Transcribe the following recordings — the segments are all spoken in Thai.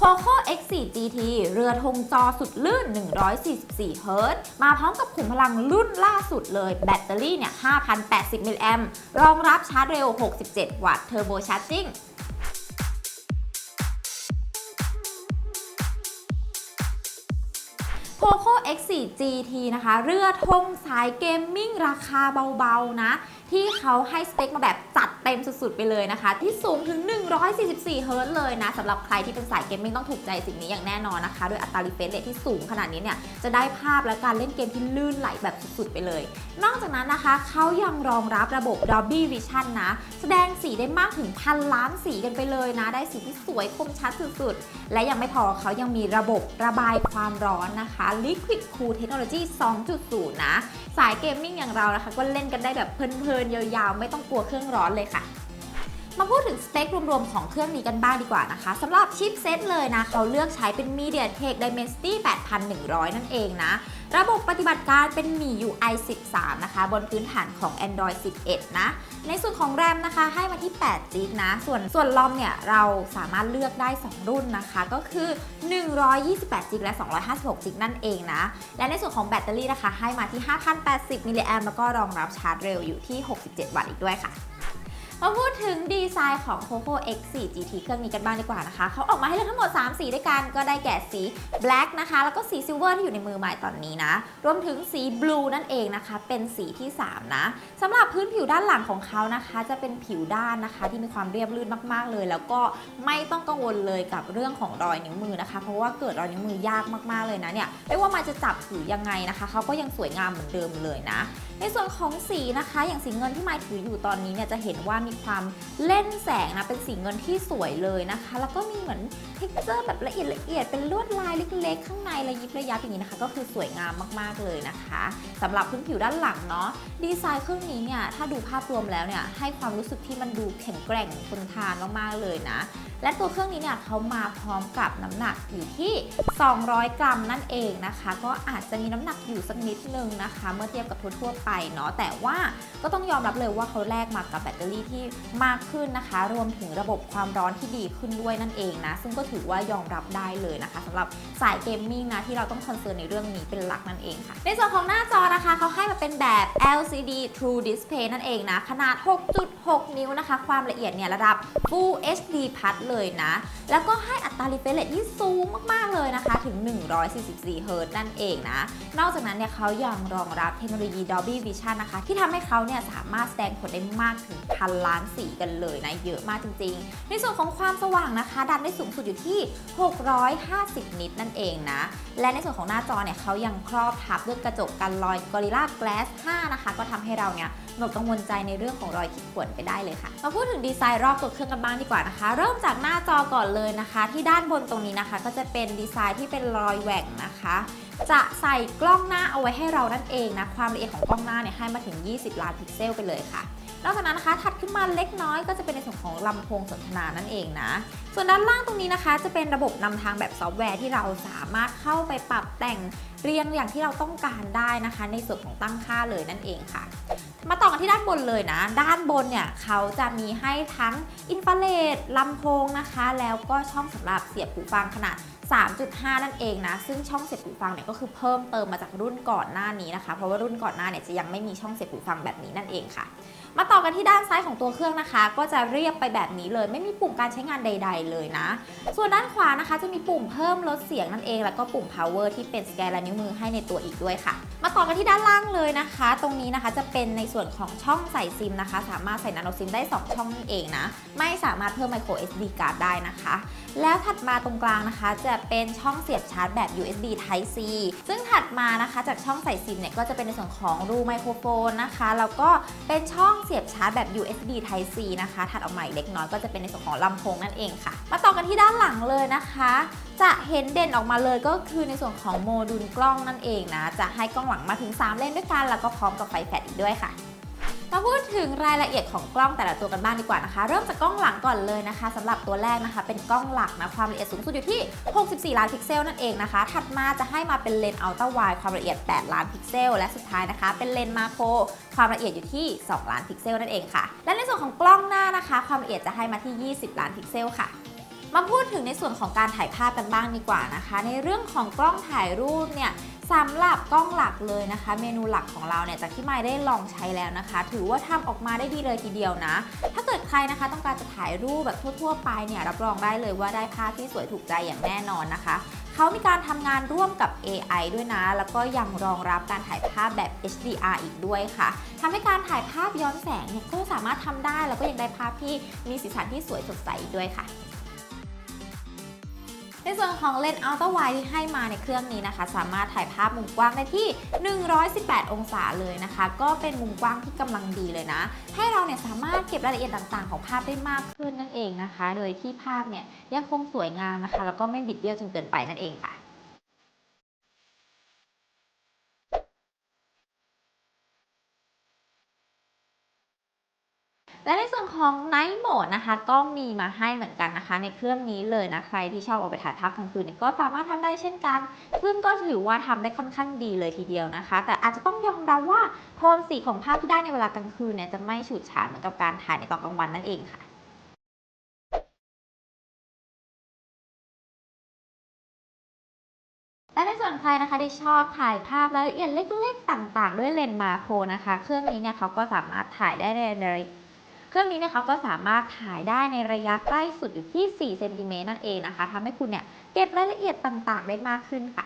Poco X4 GT เรือธงจอสุดลื่น 144เฮิรตซ์มาพร้อมกับขุมพลังรุ่นล่าสุดเลย แบตเตอรี่เนี่ย5,080มิลลิแอมป์รองรับชาร์จเร็ว 67 วัตต์เทอร์โบชาร์จิ่ง Poco X4 GT นะคะ เรือธงสายเกมมิ่งราคาเบาๆนะ ที่เขาให้สเปคมาแบบจัดเต็มสุดๆไปเลยนะคะ ที่สูงถึง 144 เฮิรต์เลยนะสำหรับใครที่เป็นสายเกมมิ่งต้องถูกใจสิ่งนี้อย่างแน่นอนนะคะด้วยอัตรา refresh rate ที่สูงขนาดนี้เนี่ย จะได้ภาพและการเล่นเกมที่ลื่นไหลแบบสุดๆไปเลย นอกจากนั้นนะคะเขายังรองรับระบบ Dolby Vision นะ แสดงสีได้มากถึงพันล้านสีกันไปเลยนะ ได้สีที่สวยคมชัดสุดๆ และยังไม่พอเขายังมีระบบระบายความร้อนนะคะ Liquid Cool Technology 2.0 นะ สายเกมมิ่งอย่างเรานะคะ ก็เล่นกันได้แบบเพลินๆ ยาวๆ ไม่ต้องกลัวเครื่องร้อนเลยค่ะ มาพูดถึงสเปครวมๆ ของเครื่องนี้กันบ้างดีกว่านะคะสำหรับชิปเซตเลยนะ เขาเลือกใช้เป็น MediaTek Dimensity 8100 นั่นเองนะ ระบบปฏิบัติการเป็น MIUI 13 นะคะ บนพื้นฐานของ Android 11 นะ ในส่วนของ RAM นะคะให้มาที่8 g b นะ ส่วนส่วนลอมเนี่ย เราสามารถเลือกได้ 2 รุ่นนะคะ ก็คือ 128 g b และ 256 g b นั่นเองนะ และในส่วนของแบตเตอรี่นะคะ ให้มาที่ 5,080มิลลิแอมแล้วก็รองรับชาร์จเร็วอยู่ที่ 67 วัตต์อีกด้วยค่ะ มาพูดถึงดีไซน์ของ Poco X4 GT เครื่องนี้กันบ้างดีกว่านะคะ เขาออกมาให้เลือกทั้งหมด 3 สีด้วยกัน ก็ได้แก่สี Black นะคะ แล้วก็สี Silver ที่อยู่ในมือใหม่ตอนนี้นะ รวมถึงสี Blue นั่นเองนะคะ เป็นสีที่ 3 นะสำหรับพื้นผิวด้านหลังของเขานะคะ จะเป็นผิวด้านนะคะ ที่มีความเรียบลื่นมากๆเลย แล้วก็ไม่ต้องกังวลเลยกับเรื่องของรอยนิ้วมือนะคะ เพราะว่าเกิดรอยนิ้วมือยากมากๆเลยนะเนี่ย ไม่ว่ามันจะจับถือยังไงนะคะเขาก็ยังสวยงามเหมือนเดิมเลยนะ ในส่วนของสีนะคะ อย่างสีเงินที่ไมาถืออยู่ตอนนี้เนี่ยจะเห็นว่ามีความเล่นแสงนะเป็นสีเงินที่สวยเลยนะคะ แล้วก็มีเหมือน ท็กเจอร์แบบละเอียดละเอียดเป็นลวดลายเล็กๆ ข้างในระยิบระยับอย่างนี้นะคะ ก็คือสวยงามมากๆเลยนะคะสำหรับพื้นผิวด้านหลังเนาะดีไซน์เครื่องนี้เนี่ยถ้าดูภาพรวมแล้วเนี่ยให้ความรู้สึกที่มันดูแข็งแกร่งทนทานมากๆเลยนะ และตัวเครื่องนี้เนี่ยเขามาพร้อมกับน้ำหนักอยู่ที่ 200 กรัมนั่นเองนะคะ ก็อาจจะมีน้ำหนักอยู่สักนิดนึงนะคะ เมื่อเทียบกับทั่วๆไปเนาะแต่ว่าก็ต้องยอมรับเลยว่าเขาแลกมากับแบตเตอรี่ที่มากขึ้นนะคะ รวมถึงระบบความร้อนที่ดีขึ้นด้วยนั่นเองนะ ซึ่งก็ถือว่ายอมรับได้เลยนะคะสำหรับสายเกมมิ่งนะที่เราต้องคอนเซิร์นในเรื่องนี้เป็นหลักนั่นเองค่ะ ในส่วนของหน้าจอนะคะเขาให้มาเป็นแบบ LCD True Display นั่นเองนะ ขนาด 6.6 นิ้วนะคะ ความละเอียดเนี่ยระดับ Full HD Plus เลยนะ แล้วก็ให้อัตรา refresh rate ที่สูงมาก ๆ เลยนะคะ ถึง 144เฮิรต์นั่นเองนะ นอกจากนั้นเนี่ยเขายังรองรับเทคโนโลยี Dolby Vision นะคะ ที่ทำให้เขาเนี่ยสามารถแสดงผลได้มากถึงพันล้านสีกันเลยนะ เยอะมากจริง ๆ ในส่วนของความสว่างนะคะ ดันได้สูงสุดอยู่ที่ 650 นิตนั่นเองนะ และในส่วนของหน้าจอเนี่ยเขายังครอบทับด้วยกระจกกันรอย Gorilla Glass 5นะคะ ก็ทำให้เราเนี่ยหมดกังวลใจในเรื่องของรอยขีดข่วนไปได้เลยค่ะ มาพูดถึงดีไซน์รอบตัวเครื่องกันบ้างดีกว่านะคะ เริ่มจากหน้าจอก่อนเลยนะคะ ที่ด้านบนตรงนี้นะคะ ก็จะเป็นดีไซน์ที่เป็นรอยแหว่งนะคะ จะใส่กล้องหน้าเอาไว้ให้เรานั่นเองนะ ความละเอียดของกล้องหน้าเนี่ยให้มาถึง 20 ล้านพิกเซลไปเลยค่ะ นอกจากนั้นนะคะถัดขึ้นมาเล็กน้อยก็จะเป็นในส่วนของลำโพงสนทนานั่นเองนะ ส่วนด้านล่างตรงนี้นะคะ จะเป็นระบบนำทางแบบซอฟต์แวร์ที่เราสามารถเข้าไปปรับแต่งเรียงอย่างที่เราต้องการได้นะคะ ในส่วนของตั้งค่าเลยนั่นเองค่ะ มาต่อกันที่ด้านบนเลยนะ ด้านบนเนี่ยเขาจะมีให้ทั้งอินฟราเรดลำโพงนะคะ แล้วก็ช่องสำหรับเสียบหูฟังขนาด 3.5 นั่นเองนะ ซึ่งช่องเสียบหูฟังเนี่ยก็คือเพิ่มเติมมาจากรุ่นก่อนหน้านี้นะคะ เพราะว่ารุ่นก่อนหน้าเนี่ยจะยังไม่มีช่องเสียบหูฟังแบบนี้นั่นเองค่ะ มาต่อกันที่ด้านซ้ายของตัวเครื่องนะคะ ก็จะเรียบไปแบบนี้เลย ไม่มีปุ่มการใช้งานใด ๆ เลยนะ ส่วนด้านขวานะคะจะมีปุ่มเพิ่มลดเสียงนั่นเอง แล้วก็ปุ่ม power ที่เป็นสแกนลายนิ้วมือให้ในตัวอีกด้วยค่ะ มาต่อกันที่ด้านล่างเลยนะคะ ตรงนี้นะคะจะเป็นในส่วนของช่องใส่ซิมนะคะ สามารถใส่นาโนซิมได้ 2 ช่องนั่นเองนะ ไม่สามารถเพิ่ม micro SD card ได้นะคะ แล้วถัดมาตรงกลางนะคะจะเป็นช่องเสียบชาร์จแบบ USB Type C ซึ่งถัดมานะคะจากช่องใส่ซิมเนี่ยก็จะเป็นในส่วนของรูไมโครโฟนนะคะ แล้วก็เป็นช่องเสียบชาร์จแบบ USB Type C นะคะ ถัดออกมาอีกเล็กน้อยก็จะเป็นในส่วนของลำโพงนั่นเองค่ะ มาต่อกันที่ด้านหลังเลยนะคะ จะเห็นเด่นออกมาเลยก็คือในส่วนของโมดูลกล้องนั่นเองนะ จะให้กล้องหลังมาถึง 3 เลนด้วยกัน แล้วก็พร้อมกับไฟแฟลชอีกด้วยค่ะ มาพูดถึงรายละเอียดของกล้องแต่ละตัวกันบ้างดีกว่านะคะ เริ่มจากกล้องหลังก่อนเลยนะคะสำหรับตัวแรกนะคะ เป็นกล้องหลักนะความละเอียดสูงสุดอยู่ที่ 64 ล้านพิกเซลนั่นเองนะคะ ถัดมาจะให้มาเป็นเลนส์อัลตร้าไวด์ความละเอียด 8 ล้านพิกเซล และสุดท้ายนะคะ เป็นเลนส์มาโครความละเอียดอยู่ที่ 2 ล้านพิกเซลนั่นเองค่ะ และในส่วนของกล้องหน้านะคะ ความละเอียดจะให้มาที่ 20 ล้านพิกเซลค่ะมาพูดถึงในส่วนของการถ่ายภาพกันบ้างดีกว่านะคะ ในเรื่องของกล้องถ่ายรูปเนี่ย สำหรับกล้องหลักเลยนะคะ เมนูหลักของเราเนี่ยจากที่ไม่ได้ลองใช้แล้วนะคะ ถือว่าทำออกมาได้ดีเลยทีเดียวนะ ถ้าเกิดใครนะคะต้องการจะถ่ายรูปแบบทั่ว ๆ ไปเนี่ยรับรองได้เลยว่าได้ภาพที่สวยถูกใจอย่างแน่นอนนะคะเขามีการทำงานร่วมกับ AI ด้วยนะ แล้วก็ยังรองรับการถ่ายภาพแบบ HDR อีกด้วยค่ะทำให้การถ่ายภาพย้อนแสงเนี่ยก็สามารถทำได้ แล้วก็ยังได้ภาพที่มีสีสันที่สวยสดใสอีกด้วยค่ะ ในส่วนของเลนส์อัลตร้าไวที่ให้มาในเครื่องนี้นะคะ สามารถถ่ายภาพมุมกว้างได้ที่ 118 องศาเลยนะคะ ก็เป็นมุมกว้างที่กำลังดีเลยนะ ให้เราเนี่ยสามารถเก็บรายละเอียดต่างๆ ของภาพได้มากขึ้นนั่นเองนะคะ โดยที่ภาพเนี่ยยังคงสวยงามนะคะ แล้วก็ไม่บิดเบี้ยวจนเกินไปนั่นเองค่ะ และในส่วน ของ Night Mode นะคะ ก็มีมาให้เหมือนกันนะคะ ในเครื่องนี้เลยนะ ใครที่ชอบออกไปถ่ายภาพกลางคืนเนี่ยก็สามารถทำได้เช่นกัน ซึ่งก็ถือว่าทำได้ค่อนข้างดีเลยทีเดียวนะคะ แต่อาจจะต้องยอมรับว่าโทนสีของภาพที่ได้ในเวลากลางคืนเนี่ยจะไม่ฉูดฉาดเหมือนกับการถ่ายในตอนกลางวันนั่นเองค่ะและในส่วนใครนะคะที่ชอบถ่ายภาพรายละเอียดเล็กๆ ต่างๆ ด้วยเลนส์มาโครนะคะ เครื่องนี้เนี่ยเขาก็สามารถถ่ายได้ในใน เครื่องนี้เนี่ยเขาก็สามารถถ่ายได้ในระยะใกล้สุดอยู่ที่ 4 เซนติเมตรนั่นเองนะคะทำให้คุณเนี่ยเก็บรายละเอียดต่างๆ ได้มากขึ้นค่ะ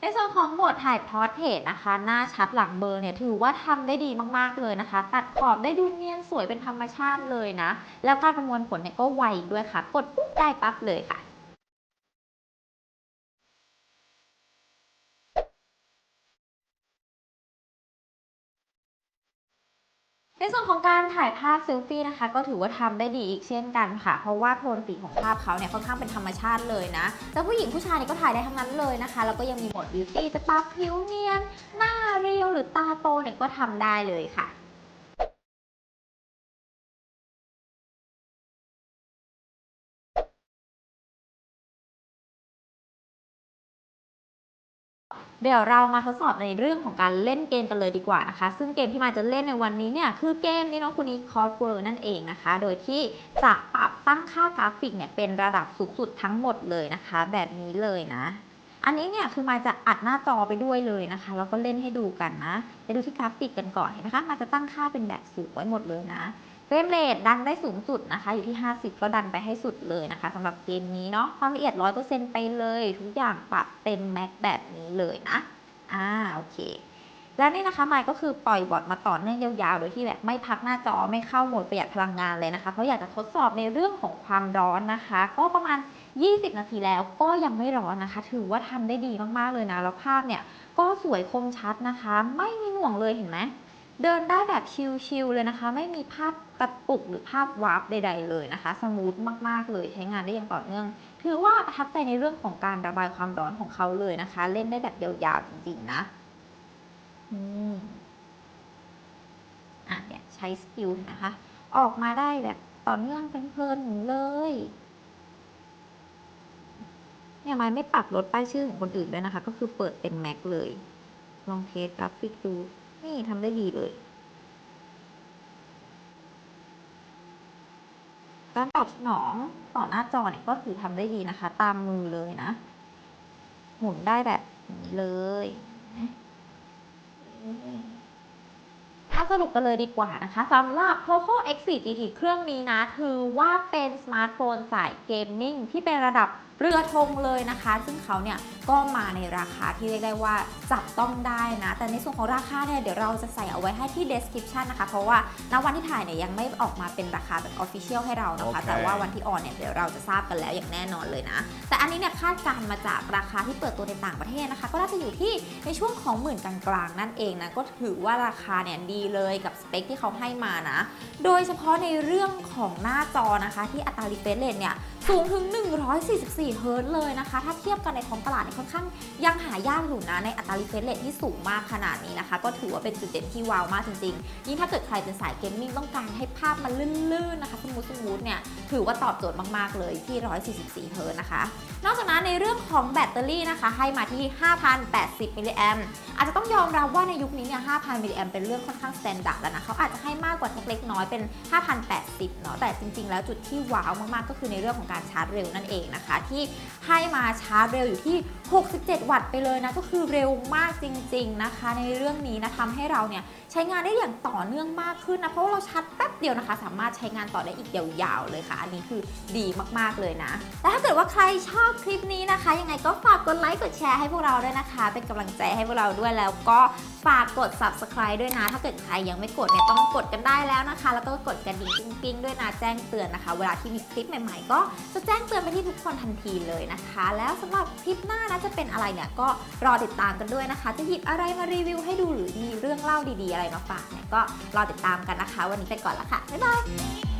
ในส่วนของโหมดถ่ายพอร์เทรตนะคะ หน้าชัดหลังเบลอร์เนี่ยถือว่าทำได้ดีมากๆเลยนะคะ ตัดขอบได้ดูเนียนสวยเป็นธรรมชาติเลยนะ แล้วการประมวลผลเนี่ยก็ไวด้วยค่ะ กดปุ๊บได้ปั๊บเลยค่ะ ในส่วนของการถ่ายภาพเซลฟี่นะคะ ก็ถือว่าทำได้ดีอีกเช่นกันค่ะ เพราะว่าโทนสีของภาพเขาเนี่ยค่อนข้างเป็นธรรมชาติเลยนะแต่ผู้หญิงผู้ชายเนี่ยก็ถ่ายได้ทั้งนั้นเลยนะคะ แล้วก็ยังมีโหมดบิวตี้จะปรับผิวเนียน หน้าเรียวหรือตาโตเนี่ยก็ทำได้เลยค่ะ เดี๋ยวเรามาทดสอบในเรื่องของการเล่นเกมกันเลยดีกว่านะคะ ซึ่งเกมที่มาจะเล่นในวันนี้เนี่ยคือเกมนี้น้องคุณนี้คอร์สเวิร์นั่นเองนะคะ โดยที่จะปรับตั้งค่ากราฟิกเนี่ยเป็นระดับสูงสุดทั้งหมดเลยนะคะ แบบนี้เลยนะ อันนี้เนี่ยคือมาจะอัดหน้าจอไปด้วยเลยนะคะแล้วก็เล่นให้ดูกันนะไปดูที่กราฟิกกันก่อนนไหมคะมาจะตั้งค่าเป็นแบบสูงไว้หมดเลยนะ เฟรมเรทดันได้สูงสุดนะคะ อยู่ที่ 50 ก็ดันไปให้สุดเลยนะคะสำหรับเกมนี้เนาะความละเอียด 100%ไปเลย ทุกอย่างปรับเต็มแม็กแบบนี้เลยนะอ่าโอเค แล้วนี่นะคะไมค์ก็คือปล่อยบอทมาต่อเนื่องยาวๆ โดยที่แบบไม่พักหน้าจอไม่เข้าโหมดประหยัดพลังงานเลยนะคะ เพราะอยากจะทดสอบในเรื่องของความร้อนนะคะ ก็ประมาณ 20 นาทีแล้วก็ยังไม่ร้อนนะคะ ถือว่าทำได้ดีมากๆเลยนะ แล้วภาพเนี่ยก็สวยคมชัดนะคะ ไม่มีหน่วงเลยเห็นไหม เดินได้แบบชิลๆเลยนะคะ ไม่มีภาพกระตุกหรือภาพวาร์ปใด ๆ เลยนะคะ สมูทมากๆเลยใช้งานได้อย่างต่อเนื่อง ถือว่าประทับใจในเรื่องของการระบายความร้อนของเขาเลยนะคะ เล่นได้แบบยาวๆจริงๆนะอืมอะเนี่ยใช้สกิลนะคะ ออกมาได้แบบต่อเนื่องเพลินๆเลยเนี่ยไม่ไม่ปรับลดป้ายชื่อของคนอื่นด้วยนะคะ ก็คือเปิดเป็นแม็กเลย ลองเทสกราฟิกดู นี่ทำได้ดีเลยการตอบสนองต่อหน้าจอเนี่ยก็คือทำได้ดีนะคะ ตามมือเลยนะ หมุนได้แบบนี้เลยถ้าสรุปกันเลยดีกว่านะคะสำหรับ Poco X4 GT เครื่องนี้นะ ถือว่าเป็นสมาร์ทโฟนสายเกมมิ่งที่เป็นระดับเรือธงเลยนะคะ ซึ่งเขาเนี่ยก็มาในราคาที่เรียกได้ว่าจับต้องได้นะ แต่ในส่วนของราคาเนี่ยเดี๋ยวเราจะใส่เอาไว้ให้ที่ description นะคะ เพราะว่าณวันที่ถ่ายเนี่ยยังไม่ออกมาเป็นราคาแบบ official ให้เรานะคะโอเคแต่ว่าวันที่ออนเนี่ยเดี๋ยวเราจะทราบกันแล้วอย่างแน่นอนเลยนะ แต่อันนี้เนี่ยคาดการณ์มาจากราคาที่เปิดตัวในต่างประเทศนะคะ ก็น่าจะอยู่ที่ในช่วงของหมื่นกลางๆนั่นเองนะก็ถือว่าราคาเนี่ยดีเลยกับสเปคที่เขาให้มานะ โดยเฉพาะในเรื่องของหน้าจอนะคะที่อัตรา refresh rate เนี่ยสูงถึง 144 4เฮิร์ตซ์เลยนะคะ ถ้าเทียบกันในท้องตลาดเนี่ยค่อนข้างยังหายากอยู่นะ ในอัตรา refresh rate ที่สูงมากขนาดนี้นะคะ ก็ถือว่าเป็นจุดเด่นที่ว้าวมากจริงๆ ยิ่งถ้าเกิดใครเป็นสายเกมมิ่งต้องการให้ภาพมันลื่นๆนะคะสมูมูทสมูทเนี่ยถือว่าตอบโจทย์มากๆเลยที่ 144เฮิร์ตซ์นะคะ นอกจากนั้นในเรื่องของแบตเตอรี่นะคะ ให้มาที่ 5,080มิลลิแอมอาจจะต้องยอมรับว่าในยุคนี้เนี่ย 5,000มิลลิแอมเป็นเรื่องค่อนข้างสแตนดาร์ดแล้วนะเขาอาจจะให้มากกว่าเล็กน้อยเป็น 5,080เนาะแต่จริง ๆ แล้วจุดที่ว้าวมากๆก็คือในเรื่องของการชาร์จเร็วนั่นเองนะคะทให้มาชาร์จเร็วอยู่ที่ 67 วัตต์ไปเลยนะก็คือเร็วมากจริง ๆนะคะ ในเรื่องนี้นะทำให้เราเนี่ยใช้งานได้อย่างต่อเนื่องมากขึ้นนะเพราะว่าเราชาร์จแป๊บเดียวนะคะ สามารถใช้งานต่อได้อีกยาวๆเลยค่ะ อันนี้คือดีมากๆเลยนะและถ้าเกิดว่าใครชอบคลิปนี้นะคะ ยังไงก็ฝากกดไลค์กดแชร์ให้พวกเราด้วยนะคะ เป็นกำลังใจให้พวกเราด้วยแล้วก็ฝากกด subscribe ด้วยนะ ถ้าเกิดใครยังไม่กดเนี่ยต้องกดกันได้แล้วนะคะ แล้วก็กดกระดิ่งปิ๊งๆด้วยนะแจ้งเตือนนะคะ เวลาที่มีคลิปใหม่ๆ ก็จะแจ้งเตือนไปที่ทุกคนทันทีเลยนะคะ แล้วสำหรับคลิปหน้านะจะเป็นอะไรเนี่ยก็รอติดตามกันด้วยนะคะ จะหยิบอะไรมารีวิวให้ดูหรือมีเรื่องเล่าดีๆ อะไรมาฝากเนี่ยก็รอติดตามกันนะคะ วันนี้ไปก่อนละค่ะบ๊ายบาย